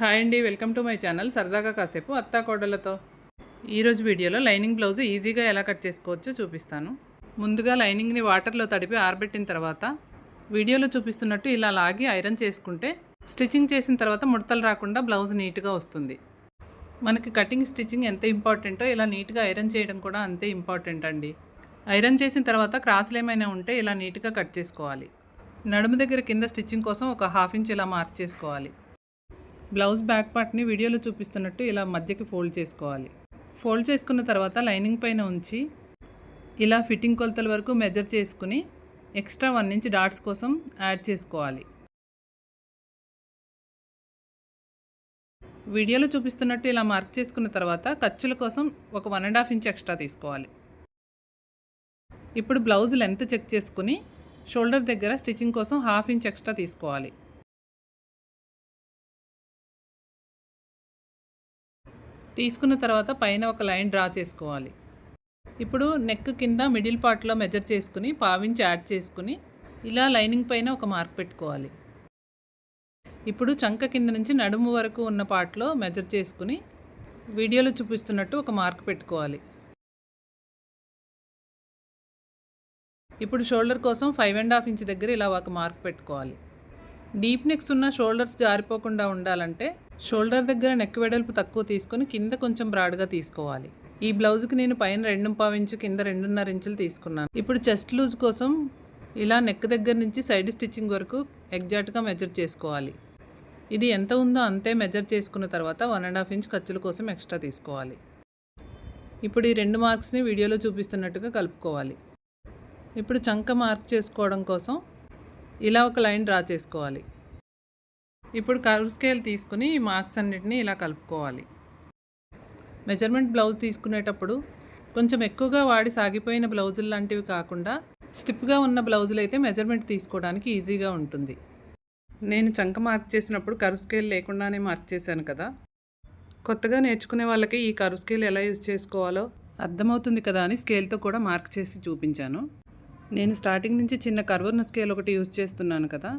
Hi అండి welcome to my channel. సరదాగా కాసేపు అత్తా కోడలతో ఈరోజు వీడియోలో లైనింగ్ బ్లౌజ్ ఈజీగా ఎలా కట్ చేసుకోవచ్చో చూపిస్తాను. ముందుగా లైనింగ్ని వాటర్లో తడిపి ఆరబెట్టిన తర్వాత వీడియోలో చూపిస్తున్నట్టు ఇలా లాగి ఐరన్ చేసుకుంటే స్టిచ్చింగ్ చేసిన తర్వాత ముడతలు రాకుండా బ్లౌజ్ నీట్గా వస్తుంది. మనకి కటింగ్ స్టిచ్చింగ్ ఎంత ఇంపార్టెంటో ఇలా నీట్గా ఐరన్ చేయడం కూడా అంతే ఇంపార్టెంట్ అండి. ఐరన్ చేసిన తర్వాత క్రాస్లు ఏమైనా ఉంటే ఇలా నీట్గా కట్ చేసుకోవాలి. నడుము దగ్గర కింద స్టిచ్చింగ్ కోసం ఒక హాఫ్ ఇంచ్ ఇలా మార్క్ చేసుకోవాలి. బ్లౌజ్ బ్యాక్ పార్ట్ని వీడియోలో చూపిస్తున్నట్టు ఇలా మధ్యకి ఫోల్డ్ చేసుకోవాలి. ఫోల్డ్ చేసుకున్న తర్వాత లైనింగ్ పైన ఉంచి ఇలా ఫిట్టింగ్ కొలతల వరకు మెజర్ చేసుకుని ఎక్స్ట్రా వన్ ఇంచ్ డాట్స్ కోసం యాడ్ చేసుకోవాలి. వీడియోలో చూపిస్తున్నట్టు ఇలా మార్క్ చేసుకున్న తర్వాత ఖర్చుల కోసం ఒక one and half inch extra తీసుకోవాలి. ఇప్పుడు బ్లౌజ్ లెంత్ చెక్ చేసుకుని షోల్డర్ దగ్గర స్టిచ్చింగ్ కోసం హాఫ్ ఇంచ్ ఎక్స్ట్రా తీసుకోవాలి. తీసుకున్న తర్వాత పైన ఒక లైన్ డ్రా చేసుకోవాలి. ఇప్పుడు నెక్ కింద మిడిల్ పార్ట్లో మెజర్ చేసుకుని పావించి యాడ్ చేసుకుని ఇలా లైనింగ్ పైన ఒక మార్క్ పెట్టుకోవాలి. ఇప్పుడు చంక కింద నుంచి నడుము వరకు ఉన్న పార్ట్లో మెజర్ చేసుకుని వీడియోలో చూపిస్తున్నట్టు ఒక మార్క్ పెట్టుకోవాలి. ఇప్పుడు షోల్డర్ కోసం ఫైవ్ అండ్ హాఫ్ ఇంచ్ దగ్గర ఇలా ఒక మార్క్ పెట్టుకోవాలి. డీప్ నెక్స్ ఉన్న షోల్డర్స్ జారిపోకుండా ఉండాలంటే షోల్డర్ దగ్గర నెక్ వెడల్పు తక్కువ తీసుకొని కింద కొంచెం బ్రాడ్గా తీసుకోవాలి. ఈ బ్లౌజ్కి నేను పైన రెండు పావు ఇంచు కింద రెండున్నర ఇంచులు తీసుకున్నాను. ఇప్పుడు చెస్ట్ లూజ్ కోసం ఇలా నెక్ దగ్గర నుంచి సైడ్ స్టిచ్చింగ్ వరకు ఎగ్జాక్ట్గా మెజర్ చేసుకోవాలి. ఇది ఎంత ఉందో అంతే మెజర్ చేసుకున్న తర్వాత వన్ అండ్ హాఫ్ ఇంచ్ ఖర్చుల కోసం ఎక్స్ట్రా తీసుకోవాలి. ఇప్పుడు ఈ రెండు మార్క్స్ని వీడియోలో చూపిస్తున్నట్టుగా కలుపుకోవాలి. ఇప్పుడు చంక మార్క్ చేసుకోవడం కోసం ఇలా ఒక లైన్ డ్రా చేసుకోవాలి. ఇప్పుడు కర్వ్ స్కేల్ తీసుకుని ఈ మార్క్స్ అన్నిటిని ఇలా కలుపుకోవాలి. మెజర్మెంట్ బ్లౌజ్ తీసుకునేటప్పుడు కొంచెం ఎక్కువగా వాడి సాగిపోయిన బ్లౌజులు లాంటివి కాకుండా స్టిప్గా ఉన్న బ్లౌజులు అయితే మెజర్మెంట్ తీసుకోవడానికి ఈజీగా ఉంటుంది. నేను చంక మార్క్ చేసినప్పుడు కర్వ్ స్కేల్ లేకుండానే మార్క్ చేశాను కదా. కొత్తగా నేర్చుకునే వాళ్ళకి ఈ కర్వ్ స్కేల్ ఎలా యూజ్ చేసుకోవాలో అర్థమవుతుంది కదా అని స్కేల్తో కూడా మార్క్ చేసి చూపించాను. నేను స్టార్టింగ్ నుంచి చిన్న కర్వర్న స్కేల్ ఒకటి యూజ్ చేస్తున్నాను కదా.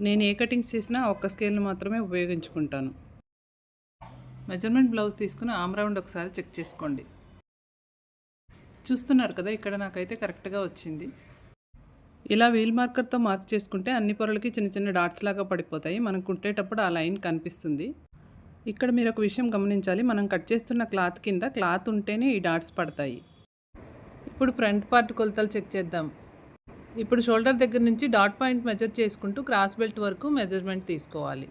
నేను ఏ కటింగ్స్ చేసినా ఒక్క స్కేల్ని మాత్రమే ఉపయోగించుకుంటాను. మెజర్మెంట్ బ్లౌజ్ తీసుకుని ఆమ్ రౌండ్ ఒకసారి చెక్ చేసుకోండి. చూస్తున్నారు కదా ఇక్కడ నాకైతే కరెక్ట్గా వచ్చింది. ఇలా వీల్ మార్కర్తో మార్క్ చేసుకుంటే అన్ని పొరలకి చిన్న చిన్న డాట్స్ లాగా పడిపోతాయి. మనం కుట్టేటప్పుడు ఆ లైన్ కనిపిస్తుంది. ఇక్కడ మీరు ఒక విషయం గమనించాలి. మనం కట్ చేస్తున్న క్లాత్ కింద క్లాత్ ఉంటేనే ఈ డాట్స్ పడతాయి. ఇప్పుడు ఫ్రంట్ పార్ట్ కొలతలు చెక్ చేద్దాం. ఇప్పుడు షోల్డర్ దగ్గర నుంచి డాట్ పాయింట్ మెజర్ చేసుకుంటూ క్రాస్ బెల్ట్ వరకు మెజర్మెంట్ తీసుకోవాలి.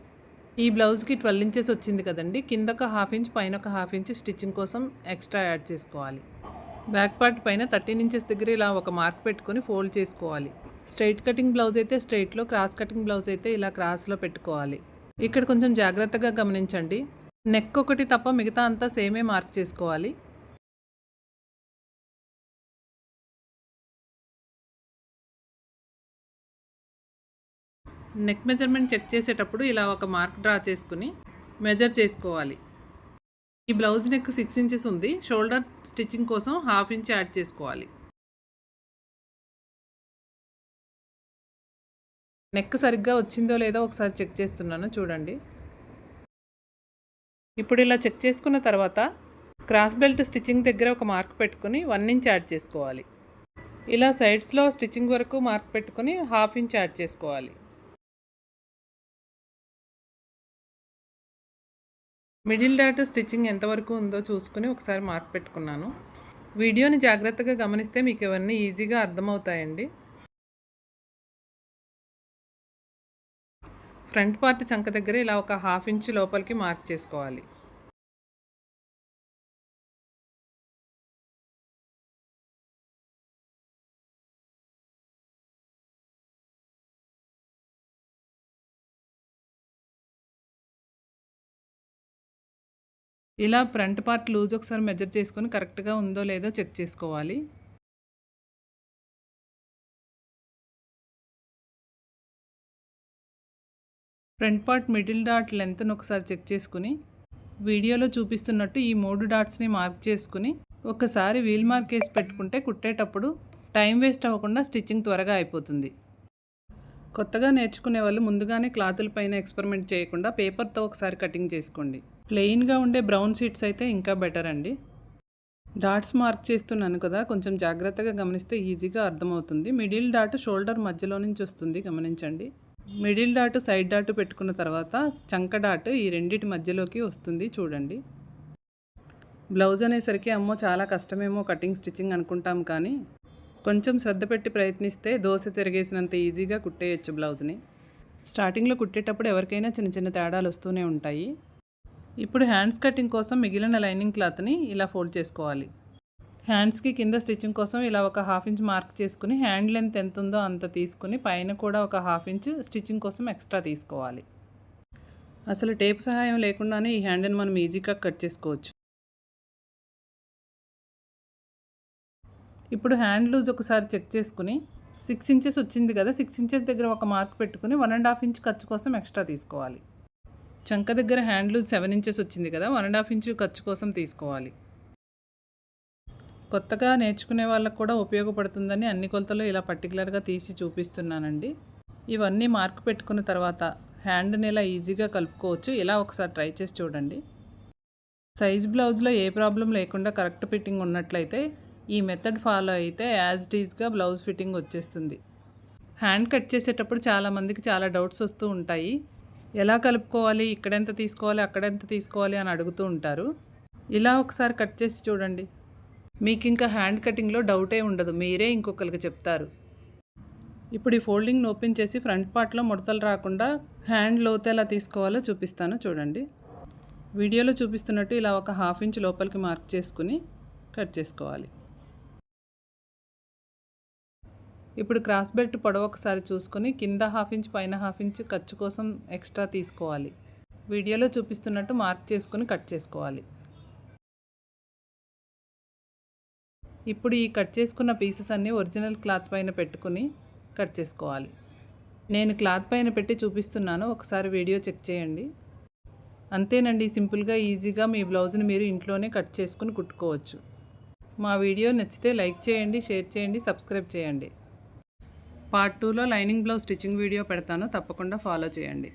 ఈ బ్లౌజ్కి ట్వెల్వ్ ఇంచెస్ వచ్చింది కదండి. కింద ఒక హాఫ్ ఇంచ్ పైన ఒక హాఫ్ ఇంచ్ స్టిచ్చింగ్ కోసం ఎక్స్ట్రా యాడ్ చేసుకోవాలి. బ్యాక్ పార్ట్ పైన థర్టీన్ ఇంచెస్ దగ్గర ఇలా ఒక మార్క్ పెట్టుకొని ఫోల్డ్ చేసుకోవాలి. స్ట్రైట్ కటింగ్ బ్లౌజ్ అయితే స్ట్రైట్లో క్రాస్ కటింగ్ బ్లౌజ్ అయితే ఇలా క్రాస్లో పెట్టుకోవాలి. ఇక్కడ కొంచెం జాగ్రత్తగా గమనించండి. నెక్ ఒకటి తప్ప మిగతా అంతా సేమే మార్క్ చేసుకోవాలి. నెక్ మెజర్మెంట్ చెక్ చేసేటప్పుడు ఇలా ఒక మార్క్ డ్రా చేసుకుని మెజర్ చేసుకోవాలి. ఈ బ్లౌజ్ నెక్ సిక్స్ ఇంచెస్ ఉంది. షోల్డర్ స్టిచ్చింగ్ కోసం హాఫ్ ఇంచ్ యాడ్ చేసుకోవాలి. నెక్ సరిగ్గా వచ్చిందో లేదో ఒకసారి చెక్ చేస్తున్నాను. చూడండి. ఇప్పుడు ఇలా చెక్ చేసుకున్న తర్వాత క్రాస్ బెల్ట్ స్టిచ్చింగ్ దగ్గర ఒక మార్క్ పెట్టుకుని వన్ ఇంచ్ యాడ్ చేసుకోవాలి. ఇలా సైడ్స్లో స్టిచ్చింగ్ వరకు మార్క్ పెట్టుకుని హాఫ్ ఇంచ్ యాడ్ చేసుకోవాలి. మిడిల్ డాట్ స్టిచ్చింగ్ ఎంతవరకు ఉందో చూసుకుని ఒకసారి మార్క్ పెట్టుకున్నాను. వీడియోని జాగ్రత్తగా గమనిస్తే మీకు ఇవన్నీ ఈజీగా అర్థమవుతాయండి. ఫ్రంట్ పార్ట్ చంక దగ్గర ఇలా ఒక హాఫ్ ఇంచ్ లోపలికి మార్క్ చేసుకోవాలి. ఇలా ఫ్రంట్ పార్ట్ లూజ్ ఒకసారి మెజర్ చేసుకొని కరెక్ట్గా ఉందో లేదో చెక్ చేసుకోవాలి. ఫ్రంట్ పార్ట్ మిడిల్ డాట్ లెంత్ను ఒకసారి చెక్ చేసుకుని వీడియోలో చూపిస్తున్నట్టు ఈ మూడు డాట్స్ని మార్క్ చేసుకుని ఒకసారి వీల్ మార్క్ వేసి పెట్టుకుంటే కుట్టేటప్పుడు టైం వేస్ట్ అవ్వకుండా స్టిచ్చింగ్ త్వరగా అయిపోతుంది. కొత్తగా నేర్చుకునే వాళ్ళు ముందుగానే క్లాతుల పైన ఎక్స్పెరిమెంట్ చేయకుండా పేపర్తో ఒకసారి కటింగ్ చేసుకోండి. ప్లెయిన్గా ఉండే బ్రౌన్ షీట్స్ అయితే ఇంకా బెటర్ అండి. డాట్స్ మార్క్ చేస్తున్నాను కదా కొంచెం జాగ్రత్తగా గమనిస్తే ఈజీగా అర్థమవుతుంది. మిడిల్ డాట్ షోల్డర్ మధ్యలో నుంచి వస్తుంది గమనించండి. మిడిల్ డాట్ సైడ్ డాట్ పెట్టుకున్న తర్వాత చంక డాట్ ఈ రెండిటి మధ్యలోకి వస్తుంది చూడండి. బ్లౌజ్ అనేసరికి అమ్మో చాలా కష్టమేమో కటింగ్ స్టిచ్చింగ్ అనుకుంటాం కానీ కొంచెం శ్రద్ధ పెట్టి ప్రయత్నిస్తే దోశ తిరిగేసినంత ఈజీగా కుట్టేయచ్చు బ్లౌజ్ని. స్టార్టింగ్లో కుట్టేటప్పుడు ఎవరికైనా చిన్న చిన్న తేడాలు వస్తూనే ఉంటాయి. ఇప్పుడు హ్యాండ్స్ కటింగ్ కోసం మిగిలిన లైనింగ్ క్లాత్ని ఇలా ఫోల్డ్ చేసుకోవాలి. హ్యాండ్స్కి కింద స్టిచ్చింగ్ కోసం ఇలా ఒక హాఫ్ ఇంచ్ మార్క్ చేసుకుని హ్యాండ్ లెంత్ ఎంత ఉందో అంత తీసుకుని పైన కూడా ఒక హాఫ్ ఇంచ్ స్టిచ్చింగ్ కోసం ఎక్స్ట్రా తీసుకోవాలి. అసలు టేప్ సహాయం లేకుండానే ఈ హ్యాండ్ని మనం ఈజీగా కట్ చేసుకోవచ్చు. ఇప్పుడు హ్యాండ్ లూజ్ ఒకసారి చెక్ చేసుకుని సిక్స్ ఇంచెస్ వచ్చింది కదా సిక్స్ ఇంచెస్ దగ్గర ఒక మార్క్ పెట్టుకుని వన్ అండ్ హాఫ్ ఇంచ్ ఖర్చు కోసం ఎక్స్ట్రా తీసుకోవాలి. చంక దగ్గర హ్యాండ్లు సెవెన్ ఇంచెస్ వచ్చింది కదా వన్ అండ్ హాఫ్ ఇంచు ఖర్చు కోసం తీసుకోవాలి. కొత్తగా నేర్చుకునే వాళ్ళకు కూడా ఉపయోగపడుతుందని అన్ని కొలతలు ఇలా పర్టికులర్గా తీసి చూపిస్తున్నానండి. ఇవన్నీ మార్క్ పెట్టుకున్న తర్వాత హ్యాండ్ని ఇలా ఈజీగా కలుపుకోవచ్చు. ఇలా ఒకసారి ట్రై చేసి చూడండి. సైజ్ బ్లౌజ్లో ఏ ప్రాబ్లం లేకుండా కరెక్ట్ ఫిట్టింగ్ ఉన్నట్లయితే ఈ మెథడ్ ఫాలో అయితే యాజ్ డీజ్గా బ్లౌజ్ ఫిట్టింగ్ వచ్చేస్తుంది. హ్యాండ్ కట్ చేసేటప్పుడు చాలామందికి చాలా డౌట్స్ వస్తూ ఉంటాయి. ఎలా కలుపుకోవాలి ఇక్కడెంత తీసుకోవాలి అక్కడెంత తీసుకోవాలి అని అడుగుతూ ఉంటారు. ఇలా ఒకసారి కట్ చేసి చూడండి. మీకు ఇంకా హ్యాండ్ కటింగ్లో డౌటే ఉండదు. మీరే ఇంకొకరికి చెప్తారు. ఇప్పుడు ఈ ఫోల్డింగ్ ఓపెన్ చేసి ఫ్రంట్ పార్ట్లో ముడతలు రాకుండా హ్యాండ్ లోతు ఎలా తీసుకోవాలో చూపిస్తాను చూడండి. వీడియోలో చూపిస్తున్నట్టు ఇలా ఒక హాఫ్ ఇంచ్ లోపలికి మార్క్ చేసుకుని కట్ చేసుకోవాలి. ఇప్పుడు క్రాస్ బెల్ట్ పొడవు ఒకసారి చూసుకొని కింద హాఫ్ ఇంచ్ పైన హాఫ్ ఇంచ్ ఖర్చు కోసం ఎక్స్ట్రా తీసుకోవాలి. వీడియోలో చూపిస్తున్నట్టు మార్క్ చేసుకుని కట్ చేసుకోవాలి. ఇప్పుడు ఈ కట్ చేసుకున్న పీసెస్ అన్నీ ఒరిజినల్ క్లాత్ పైన పెట్టుకుని కట్ చేసుకోవాలి. నేను క్లాత్ పైన పెట్టి చూపిస్తున్నాను. ఒకసారి వీడియో చెక్ చేయండి. అంతేనండి సింపుల్గా ఈజీగా మీ బ్లౌజ్ని మీరు ఇంట్లోనే కట్ చేసుకుని కుట్టుకోవచ్చు. మా వీడియో నచ్చితే లైక్ చేయండి షేర్ చేయండి సబ్స్క్రైబ్ చేయండి. పార్ట్ టూలో లైనింగ్ బ్లౌజ్ స్టిచ్చింగ్ వీడియో పెడతాను తప్పకుండా ఫాలో చేయండి.